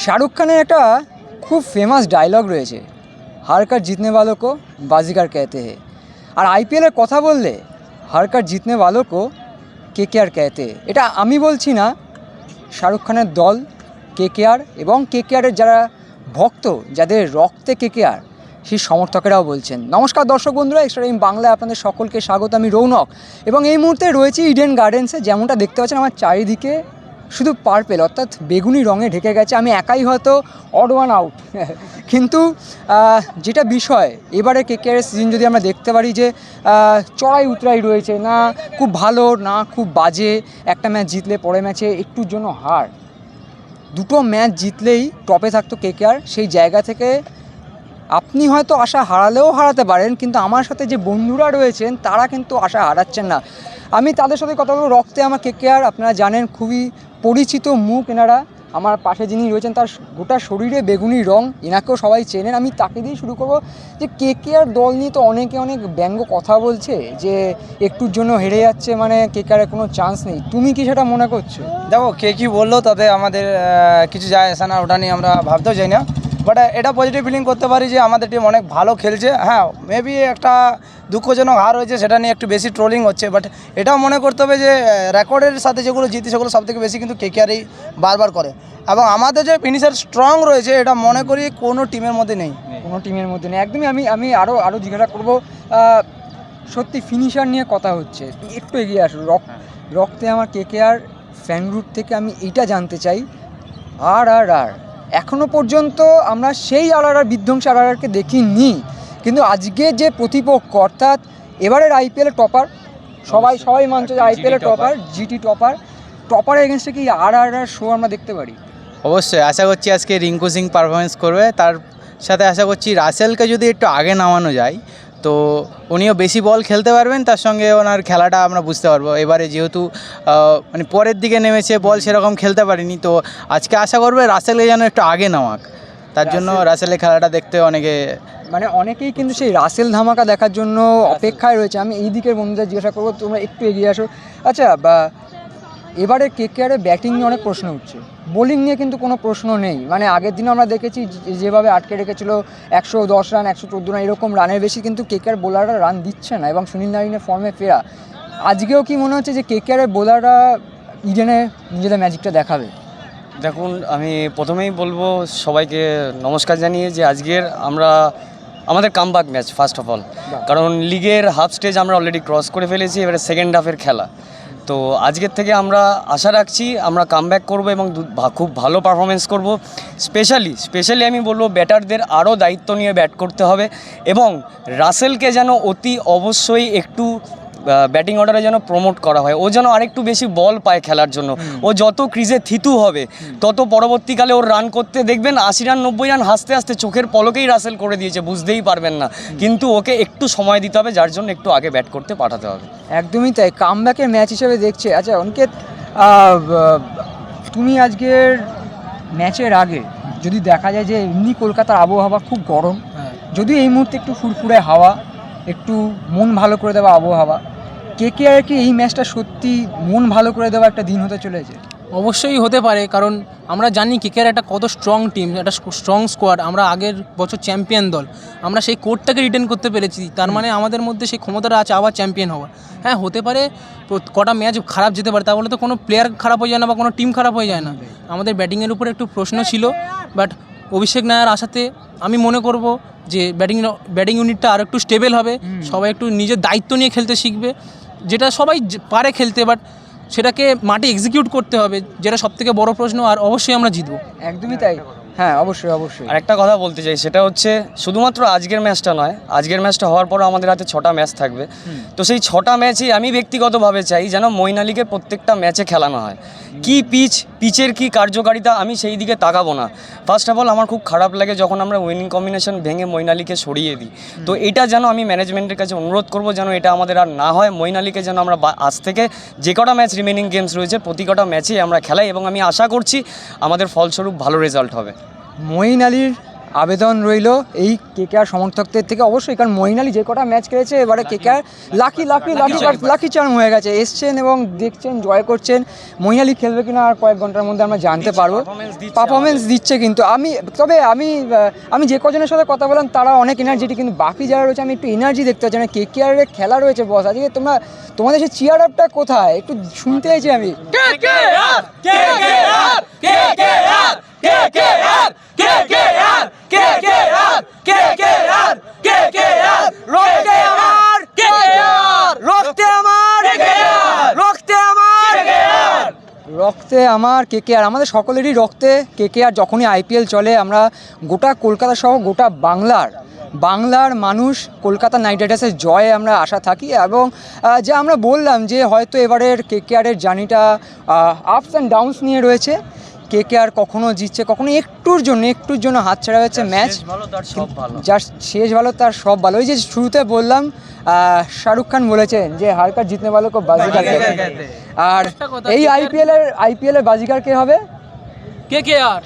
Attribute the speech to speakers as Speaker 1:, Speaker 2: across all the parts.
Speaker 1: শাহরুখ খানের একটা খুব ফেমাস ডায়লগ রয়েছে। হারকার জিতনে বালকো বাজিকার কেতে হে। আর আইপিএলের কথা বললে হারকার জিতনে বালকো কে কে আর কেতে এটা আমি বলছি না, শাহরুখ খানের দল, কে কে আর এবং কে কে আরের যারা ভক্ত, যাদের রক্তে কে কে আর, সেই সমর্থকেরাও বলছেন। নমস্কার দর্শক বন্ধুরা, এক্সট্রা টাইম বাংলায় আপনাদের সকলকে স্বাগত, আমি রৌনক। এবং এই মুহূর্তে রয়েছে ইডেন গার্ডেন্সে যেমনটা দেখতে পাচ্ছেন, আমার চারিদিকে শুধু পার্পেল অর্থাৎ বেগুনি রঙে ঢেকে গেছে। আমি একাই হয়তো অড ওয়ান আউট কিন্তু যেটা বিষয়, এবারে কে কে সিজন যদি আমরা দেখতে পারি যে চড়াই উতরাই রয়েছে, না খুব ভালো, না খুব বাজে, একটা ম্যাচ জিতলে পরের ম্যাচে একটুর জন্য হার। দুটো ম্যাচ জিতলেই টপে থাকতো কে কে আর সেই জায়গা থেকে আপনি হয়তো আশা হারালেও হারাতে পারেন, কিন্তু আমার সাথে যে বন্ধুরা রয়েছেন, তারা কিন্তু আশা হারাচ্ছেন না। আমি তাদের সাথে কথা বলব। রক্তে আমার কে কে আর আপনারা জানেন, খুবই পরিচিত মুখ এনারা আমার পাশে যিনি রয়েছেন, তার গোটা শরীরে বেগুনি রং এনাকেও সবাই চেনেন। আমি তাকে দিয়ে শুরু করব যে কে কে আর দল নিয়ে তো অনেকে অনেক ব্যঙ্গ কথা বলছে যে একটুর জন্য হেরে যাচ্ছে মানে কে কে আরের কোনো চান্স নেই। তুমি কি সেটা মনে করছ?
Speaker 2: দেখো, কে কী বলল তাতে আমাদের কিছু যায় আসে না, ওটা নিয়ে আমরা ভাবতেও চাই না। বাট এটা পজিটিভ ফিলিং করতে পারি যে আমাদের টিম অনেক ভালো খেলছে। হ্যাঁ মেবি একটা দুঃখজনক হার হয়েছে সেটা নিয়ে একটু বেশি ট্রোলিং হচ্ছে। বাট এটাও মনে করতে হবে যে রেকর্ডের সাথে যেগুলো জিতে সেগুলো সব থেকে বেশি কিন্তু কেকেআরই বারবার করে। এবং আমাদের যে ফিনিশার স্ট্রং রয়েছে এটা মনে করি কোনো টিমের মধ্যে নেই।
Speaker 1: কোনো টিমের মধ্যে নেই। একদমই আমি আমি আরও আরও জিজ্ঞাসা করব সত্যি ফিনিশার নিয়ে কথা হচ্ছে। একটু এগিয়ে আসো রক রক্তে আমার কে কে আর ফ্যান গ্রুপ থেকে আমি এইটা জানতে চাই। আর আর আর। এখনও পর্যন্ত আমরা সেই আরআরআর আর আর বিধ্বংসী আর আর আরকে দেখিনি। কিন্তু আজকে যে প্রতিপক্ষ অর্থাৎ এবারের আইপিএল টপার সবাই সবাই মানছে যে IPL topper GT topper topper এগেনস্টে কি আর আর আর শো আমরা দেখতে পারি?
Speaker 3: অবশ্যই আশা করছি আজকে রিঙ্কু সিং পারফরমেন্স করবে। তার সাথে আশা করছি রাসেলকে যদি একটু আগে নামানো যায় তো উনিও বেশি বল খেলতে পারবেন তার সঙ্গে ওনার খেলাটা আমরা বুঝতে পারব। এবারে যেহেতু মানে পরের দিকে নেমেছে বল সেরকম খেলতে পারিনি তো আজকে আশা করবে রাসেলকে যেন একটু আগে নামাক। তার জন্য রাসেলের খেলাটা দেখতে অনেকে
Speaker 1: মানে অনেকেই কিন্তু সেই রাসেল ধামাকা দেখার জন্য অপেক্ষায় রয়েছে। আমি এই দিকের বন্ধুদের জিজ্ঞাসা করব তোমরা একটু এগিয়ে আসো। আচ্ছা বা এবারে কে কে আরে ব্যাটিং নিয়ে অনেক প্রশ্ন উঠছে। বোলিং নিয়ে কিন্তু কোনো প্রশ্ন নেই। মানে আগের দিনে আমরা দেখেছি যেভাবে আটকে রেখেছিল একশো দশ রান একশো চোদ্দ রান এরকম রানের বেশি কিন্তু কে কে আর বোলাররা রান দিচ্ছে না এবং সুনীল নারিনের ফর্মে ফেরা। আজকেও কি মনে হচ্ছে যে কে কে আরের বোলাররা ইডেনে নিজেদের ম্যাজিকটা দেখাবে?
Speaker 4: দেখুন আমি প্রথমেই বলব সবাইকে নমস্কার জানিয়ে যে আজকের আমরা আমাদের comeback match first of all কারণ লিগের হাফ স্টেজ আমরা অলরেডি ক্রস করে ফেলেছি এবারে সেকেন্ড হাফের খেলা। তো আজকের থেকে আমরা আশা রাখছি আমরা কাম ব্যাক করব এবং খুব ভালো পারফরমেন্স করব। স্পেশালি স্পেশালি আমি বলব ব্যাটারদের আরও দায়িত্ব নিয়ে ব্যাট করতে হবে এবং রাসেলকে যেন অতি অবশ্যই একটু ব্যাটিং অর্ডারে যেন প্রমোট করা হয়। ও যেন আরেকটু বেশি বল পায় খেলার জন্য। ও যত ক্রিজে থিতু হবে তত পরবর্তীকালে ওর রান করতে দেখবেন আশি রান নব্বই রান হাসতে হাসতে চোখের পলকেই রাসেল করে দিয়েছে বুঝতেই পারবেন না। কিন্তু ওকে একটু সময় দিতে হবে যার জন্য একটু আগে ব্যাট করতে পাঠাতে হবে।
Speaker 1: একদমই তাই। কামব্যাকের ম্যাচ হিসেবে দেখছে। আচ্ছা ব- তুমি আজকের ম্যাচের আগে যদি দেখা যায় যে এমনি কলকাতার আবহাওয়া খুব গরম যদিও এই মুহূর্তে একটু ফুরফুরে হাওয়া একটু মন ভালো করে দেওয়া আবহাওয়া। কে কে আর কি এই ম্যাচটা সত্যি মন ভালো করে দেওয়া একটা দিন হতে চলেছে?
Speaker 5: অবশ্যই হতে পারে, কারণ আমরা জানি কেকের একটা কত স্ট্রং টিম একটা স্ট্রং স্কোয়াড আমরা আগের বছর চ্যাম্পিয়ন দল। আমরা সেই কোডটাকে রিটার্ন করতে পেরেছি, তার মানে আমাদের মধ্যে সেই ক্ষমতাটা আছে আবার চ্যাম্পিয়ন হওয়া হ্যাঁ হতে পারে কটা ম্যাচ খারাপ যেতে পারে, তা বলে তো কোনো প্লেয়ার খারাপ হয়ে যায় না বা কোনো টিম খারাপ হয়ে যায় না। আমাদের ব্যাটিংয়ের উপরে একটু প্রশ্ন ছিল বাট অভিষেক নায়ার আসাতে আমি মনে করব যে ব্যাটিং ব্যাটিং ইউনিটটা আর একটু স্টেবল হবে। সবাই একটু নিজের দায়িত্ব নিয়ে খেলতে শিখবে। যেটা সবাই পারে খেলতে বাট সেটাকে মাঠে এক্সিকিউট করতে হবে যেটা সবথেকে বড় প্রশ্ন আর অবশ্যই আমরা জিতবো।
Speaker 1: একদমই তাই। হ্যাঁ অবশ্যই অবশ্যই।
Speaker 4: আর একটা কথা বলতে চাই সেটা হচ্ছে শুধুমাত্র আজকের ম্যাচটা নয় আজকের ম্যাচটা হওয়ার পর আমাদের হাতে ছটা ম্যাচ থাকবে। তো সেই ছটা ম্যাচই আমি ব্যক্তিগতভাবে চাই যেন মৈনালিকে প্রত্যেকটা ম্যাচে খেলানো হয়। কি পিচ পিচের কি কার্যকারিতা আমি সেই দিকে তাকাবো না। ফার্স্ট অফ অল আমার খুব খারাপ লাগে যখন আমরা উইনিং কম্বিনেশন ভেঙে মৈনালিকে সরিয়ে দিই। তো এটা যেন আমি ম্যানেজমেন্টের কাছে অনুরোধ করব যেন এটা আমাদের আর না হয়। মৈনালিকে যেন আমরা আজ থেকে যে কটা ম্যাচ রিমেনিং গেমস রয়েছে প্রতি কটা ম্যাচেই আমরা খেলাই এবং আমি আশা করছি আমাদের ফলস্বরূপ ভালো রেজাল্ট হবে।
Speaker 1: মঈন আলীর আবেদন রইল এই কেকেআর সমর্থকদের থেকে। অবশ্যই কারণ মইনালি যে কটা ম্যাচ খেলেছে এবারে KKR lucky lucky lucky lucky charm হয়ে গেছে। এসছেন এবং দেখছেন জয় করছেন। মইনালি খেলবে কিনা আর কয়েক ঘণ্টার মধ্যে আমরা জানতে পারব। পারফরমেন্স দিচ্ছে কিন্তু। আমি তবে আমি আমি যে কজনের সাথে কথা বললাম তারা অনেক এনার্জিটি কিন্তু বাকি যারা রয়েছে আমি একটু এনার্জি দেখতে পাচ্ছি মানে কে কে আর খেলা রয়েছে বস আজকে তোমরা তোমাদের সেই চেয়ার আপটা কোথায়? একটু শুনতে চাইছি আমি। রক্তে আমার রক্তে আমার রক্তে আমার রক্তে আমার কে কে আর আমাদের সকলেরই রক্তে কে কে আর যখনই আইপিএল চলে আমরা গোটা কলকাতা সহ গোটা বাংলার বাংলার মানুষ কলকাতা নাইট রাইডার্সের জয়ে আমরা আশা থাকি এবং যে আমরা বললাম যে হয়তো এবারের কে কে আরের জার্নিটা আপস অ্যান্ড ডাউনস নিয়ে রয়েছে কে কে আর কখনো জিতছে কখনো একটুর জন্য একটুর জন্য হাত ছাড়া হয়েছে ম্যাচ যার শেষ ভালো তার সব ভালো। ওই যে শুরুতে বললাম শাহরুখ খান বলেছেন যে হারকার জিতনে ভালো খুব বাজিকার আর এই
Speaker 5: আইপিএলের
Speaker 1: আইপিএল এর আইপিএল এর বাজিকার কে হবে?
Speaker 5: কে কে আর?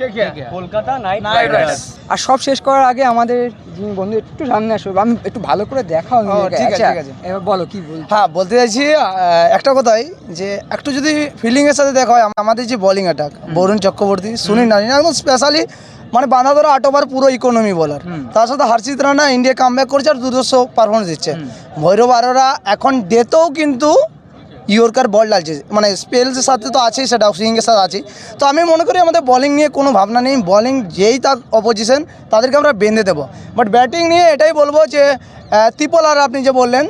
Speaker 4: Kolkata Knight Riders.
Speaker 1: আর সব শেষ করার আগে আমাদের যিনি বন্ধু একটু সামনে আসো আমি একটু ভালো করে দেখাও নিজেকে।
Speaker 2: ঠিক আছে,
Speaker 1: আচ্ছা,
Speaker 2: ঠিক আছে।
Speaker 1: এবার বলো কি বল
Speaker 2: হ্যাঁ বলতে চাইছি একটা কথাই যে একটু যদি ফিল্ডিংয়ের সাথে দেখা হয় আমাদের যে বোলিং অ্যাটাক বরুণ চক্রবর্তী সুনীল নারিন একদম স্পেশালি মানে বাঁধা ধরা আট ওভার পুরো ইকোনমি বলার তার সাথে হর্ষিত রানা ইন্ডিয়া কামব্যাক করছে আর দুর্দর্শ পারফরমেন্স দিচ্ছে। ভৈরব আরোরা এখন ডেতেও কিন্তু ইয়র্কার বল ডালছে। মানে স্পেলসের সাথে তো আছেই সেটা সুইংয়ের সাথে আছে তো আমি মনে করি আমাদের বলিং নিয়ে কোনো ভাবনা নেই। বলিং যেই তার অপোজিশন তাদেরকে আমরা বেঁধে দেবো। বাট ব্যাটিং নিয়ে এটাই বলব যে ত্রিপল আর আপনি যে বললেন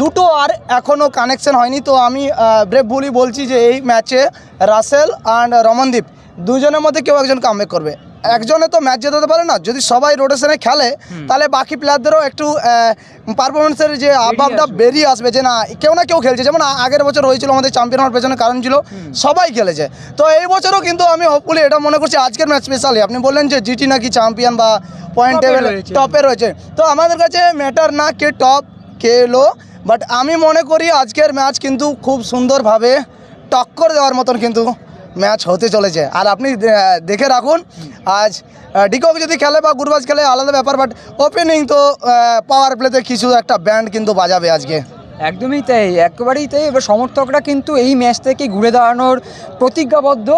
Speaker 2: দুটো আর এখনও কানেকশন হয়নি। তো আমি ব্রেভ ভুলই বলছি যে এই ম্যাচে রাসেল অ্যান্ড রমনদীপ দুজনের মধ্যে কেউ একজন কামব্যাক করবে। একজনে তো ম্যাচ জেতাতে পারে না। যদি সবাই রোটেশনে খেলে তাহলে বাকি প্লেয়ারদেরও একটু পারফরমেন্সের যে আভাবটা বেরিয়ে আসবে যে না কেউ না কেউ খেলছে। যেমন আগের বছর হয়েছিল আমাদের চ্যাম্পিয়ন হওয়ার পেছনে কারণ ছিল সবাই খেলেছে। তো এই বছরও কিন্তু আমি হোপফুলি এটা মনে করছি আজকের ম্যাচ স্পেশালি আপনি বললেন যে জিটি নাকি চ্যাম্পিয়ন বা পয়েন্ট টেবিল। টপে রয়েছে। তো আমাদের কাছে ম্যাটার না কে টপ কে লো বাট আমি মনে করি আজকের ম্যাচ কিন্তু খুব সুন্দরভাবে টক্কর দেওয়ার মতন কিন্তু ম্যাচ হতে চলেছে। আর আপনি দেখে রাখুন, আজ ডিকক যদি খেলে বা গুরবাজ খেলে, আলাদা ব্যাপার বাট ওপেনিং তো পাওয়ার প্লেতে কিছু একটা ব্যান্ড কিন্তু বাজাবে আজকে।
Speaker 1: একদমই তাই, একেবারেই তাই। এবার সমর্থকরা কিন্তু এই ম্যাচ থেকে ঘুরে দাঁড়ানোর প্রতিজ্ঞাবদ্ধ।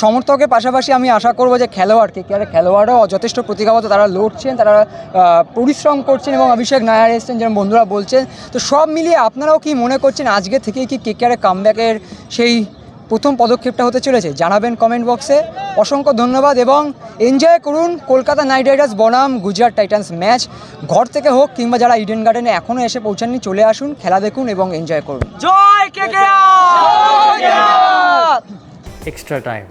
Speaker 1: সমর্থকের পাশাপাশি আমি আশা করব যে খেলোয়াড়কে কে আর খেলোয়াড়ও যথেষ্ট প্রতিজ্ঞাবদ্ধ। তারা লড়ছেন, তারা পরিশ্রম করছেন এবং অভিষেক নায়ার এসছেন যেমন বন্ধুরা বলছেন। তো সব মিলিয়ে আপনারাও কি মনে করছেন আজকে থেকেই কি কে কে কামব্যাকের সেই প্রথম পদক্ষেপটা হতে চলেছে। জানাবেন কমেন্ট বক্সে অসংখ্য ধন্যবাদ এবং এনজয় করুন কলকাতা নাইট রাইডার্স বনাম গুজরাট টাইটান্স ম্যাচ ঘর থেকে হোক কিংবা যারা ইডেন গার্ডেনে এখনও এসে পৌঁছাননি চলে আসুন খেলা দেখুন এবং এনজয় করুন।
Speaker 6: extra time.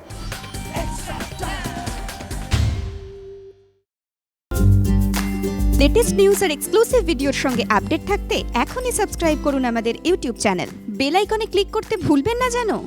Speaker 7: লেটেস্ট নিউজ আর এক্সক্লুসিভ ভিডিওর সঙ্গে আপডেট থাকতে এখনই সাবস্ক্রাইব করুন আমাদের ইউটিউব চ্যানেল বেল আইকনে ক্লিক করতে ভুলবেন না জানো